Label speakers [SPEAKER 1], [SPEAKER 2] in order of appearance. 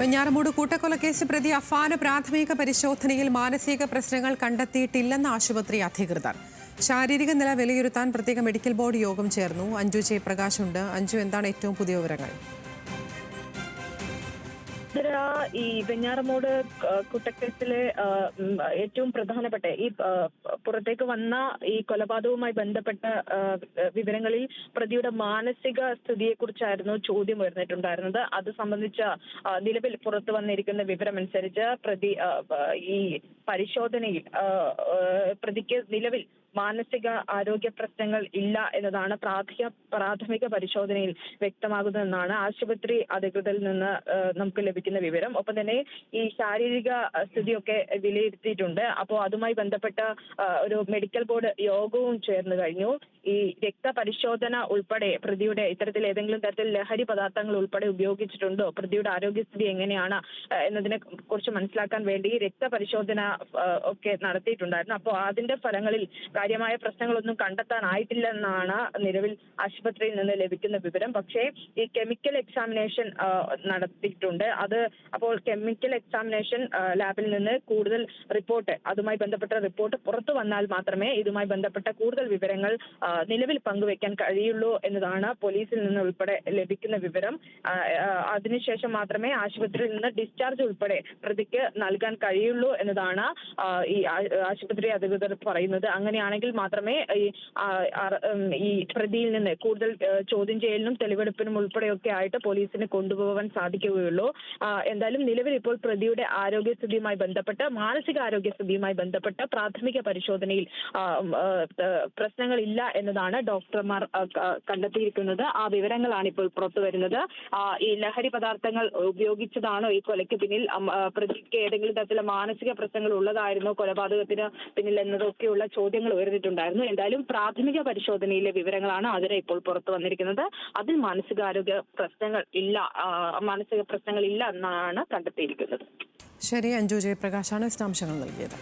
[SPEAKER 1] വെഞ്ഞാറമൂട് കൂട്ടക്കൊലക്കേസ് പ്രതി അഫാന് പ്രാഥമിക പരിശോധനയിൽ മാനസിക പ്രശ്നങ്ങൾ കണ്ടെത്തിയിട്ടില്ലെന്ന് ആശുപത്രി അധികൃതർ. ശാരീരിക നില വിലയിരുത്താൻ പ്രത്യേക മെഡിക്കൽ ബോർഡ് യോഗം ചേർന്നു. അഞ്ജു ജയപ്രകാശ് ഉണ്ട്. അഞ്ജു എന്താണ് ഏറ്റവും പുതിയ വിവരങ്ങൾ?
[SPEAKER 2] ഇതിര ഈ വെഞ്ഞാറമൂട് കുട്ടക്കേസിലെ ഏറ്റവും പ്രധാനപ്പെട്ട ഈ പുറത്തേക്ക് വന്ന ഈ കൊലപാതകവുമായി ബന്ധപ്പെട്ട വിവരങ്ങളിൽ പ്രതിയുടെ മാനസിക സ്ഥിതിയെക്കുറിച്ചായിരുന്നു ചോദ്യം ഉയർന്നിട്ടുണ്ടായിരുന്നത്. അത് സംബന്ധിച്ച നിലവിൽ പുറത്തു വന്നിരിക്കുന്ന വിവരമനുസരിച്ച് പ്രതി ഈ പരിശോധനയിൽ പ്രതിക്ക് നിലവിൽ മാനസിക ആരോഗ്യ പ്രശ്നങ്ങൾ ഇല്ല എന്നതാണ് പ്രാഥമിക പ്രാഥമിക പരിശോധനയിൽ വ്യക്തമാകുന്നതെന്നാണ് ആശുപത്രി അധികൃതരിൽ നിന്ന് നമുക്ക് ലഭിക്കുന്ന വിവരം. ഒപ്പം തന്നെ ഈ ശാരീരിക സ്ഥിതിയൊക്കെ വിലയിരുത്തിയിട്ടുണ്ട്. അപ്പോൾ അതുമായി ബന്ധപ്പെട്ട ഒരു മെഡിക്കൽ ബോർഡ് യോഗവും ചേർന്ന് കഴിഞ്ഞു. ഈ രക്തപരിശോധന ഉൾപ്പെടെ പ്രതിയുടെ ഇത്തരത്തിൽ ഏതെങ്കിലും തരത്തിൽ ലഹരി പദാർത്ഥങ്ങൾ ഉൾപ്പെടെ ഉപയോഗിച്ചിട്ടുണ്ടോ? പ്രതിയുടെ ആരോഗ്യസ്ഥിതി എങ്ങനെയാണ്? എന്നതിനെ കുറിച്ച് മനസ്സിലാക്കാൻ വേണ്ടി രക്തപരിശോധന ഒക്കെ നടത്തിയിട്ടുണ്ടായിരുന്നു. അപ്പോൾ അതിന്റെ ഫലങ്ങളിൽ കാര്യമായ പ്രശ്നങ്ങളൊന്നും കണ്ടെത്താനായിട്ടില്ലെന്നാണ് നിലവിൽ ആശുപത്രിയിൽ നിന്ന് ലഭിക്കുന്ന വിവരം. പക്ഷേ ഈ കെമിക്കൽ എക്സാമിനേഷൻ നടത്തിയിട്ടുണ്ട്. അത് അപ്പോൾ കെമിക്കൽ എക്സാമിനേഷൻ ലാബിൽ നിന്ന് കൂടുതൽ റിപ്പോർട്ട് അതുമായി ബന്ധപ്പെട്ട റിപ്പോർട്ട് പുറത്തു വന്നാൽ മാത്രമേ ഇതുമായി ബന്ധപ്പെട്ട കൂടുതൽ വിവരങ്ങൾ നിലവിൽ പങ്കുവെക്കാൻ കഴിയുള്ളൂ എന്നതാണ് പോലീസിൽ നിന്ന് ഉൾപ്പെടെ ലഭിക്കുന്ന വിവരം. അതിനുശേഷം മാത്രമേ ആശുപത്രിയിൽ നിന്ന് ഡിസ്ചാർജ് ഉൾപ്പെടെ പ്രതിക്ക് നൽകാൻ കഴിയുള്ളൂ എന്നതാണ് ഈ ആശുപത്രി അധികൃതർ പറയുന്നത്. അങ്ങനെയാണെങ്കിൽ മാത്രമേ ഈ ഈ പ്രതിയിൽ നിന്ന് കൂടുതൽ ചോദ്യം ചെയ്യലിനും തെളിവെടുപ്പിനും ഉൾപ്പെടെയൊക്കെ ആയിട്ട് പോലീസിന് കൊണ്ടുപോകാൻ സാധിക്കുകയുള്ളൂ. എന്തായാലും നിലവിൽ ഇപ്പോൾ പ്രതിയുടെ ആരോഗ്യസ്ഥിതിയുമായി ബന്ധപ്പെട്ട് മാനസികാരോഗ്യസ്ഥിതിയുമായി ബന്ധപ്പെട്ട് പ്രാഥമിക പരിശോധനയിൽ പ്രശ്നങ്ങളില്ല പ്രശ്നങ്ങളില്ല എന്നതാണ് ഡോക്ടർമാർ കണ്ടെത്തിയിരിക്കുന്നത്. ആ വിവരങ്ങളാണ് ഇപ്പോൾ പുറത്തു വരുന്നത്. ഈ ലഹരി പദാർത്ഥങ്ങൾ ഉപയോഗിച്ചതാണോ ഈ കൊലയ്ക്ക് പിന്നിൽ? പ്രതിക്ക് ഏതെങ്കിലും തരത്തിലുള്ള മാനസിക പ്രശ്നങ്ങൾ ഉള്ളതായിരുന്നോ? കൊലപാതകത്തിന് പിന്നിൽ എന്നതൊക്കെയുള്ള ചോദ്യങ്ങൾ ഉയർന്നിട്ടുണ്ടായിരുന്നു. എന്തായാലും പ്രാഥമിക പരിശോധനയിലെ വിവരങ്ങളാണ് അതിരെ ഇപ്പോൾ പുറത്തു വന്നിരിക്കുന്നത്. അതിൽ മാനസികാരോഗ്യ പ്രശ്നങ്ങൾ ഇല്ല മാനസിക പ്രശ്നങ്ങൾ ഇല്ല എന്നാണ് കണ്ടെത്തിയിരിക്കുന്നത്.
[SPEAKER 1] ശരി അഞ്ജു ജയപ്രകാശാണ് വിശദാംശങ്ങൾ നൽകിയത്.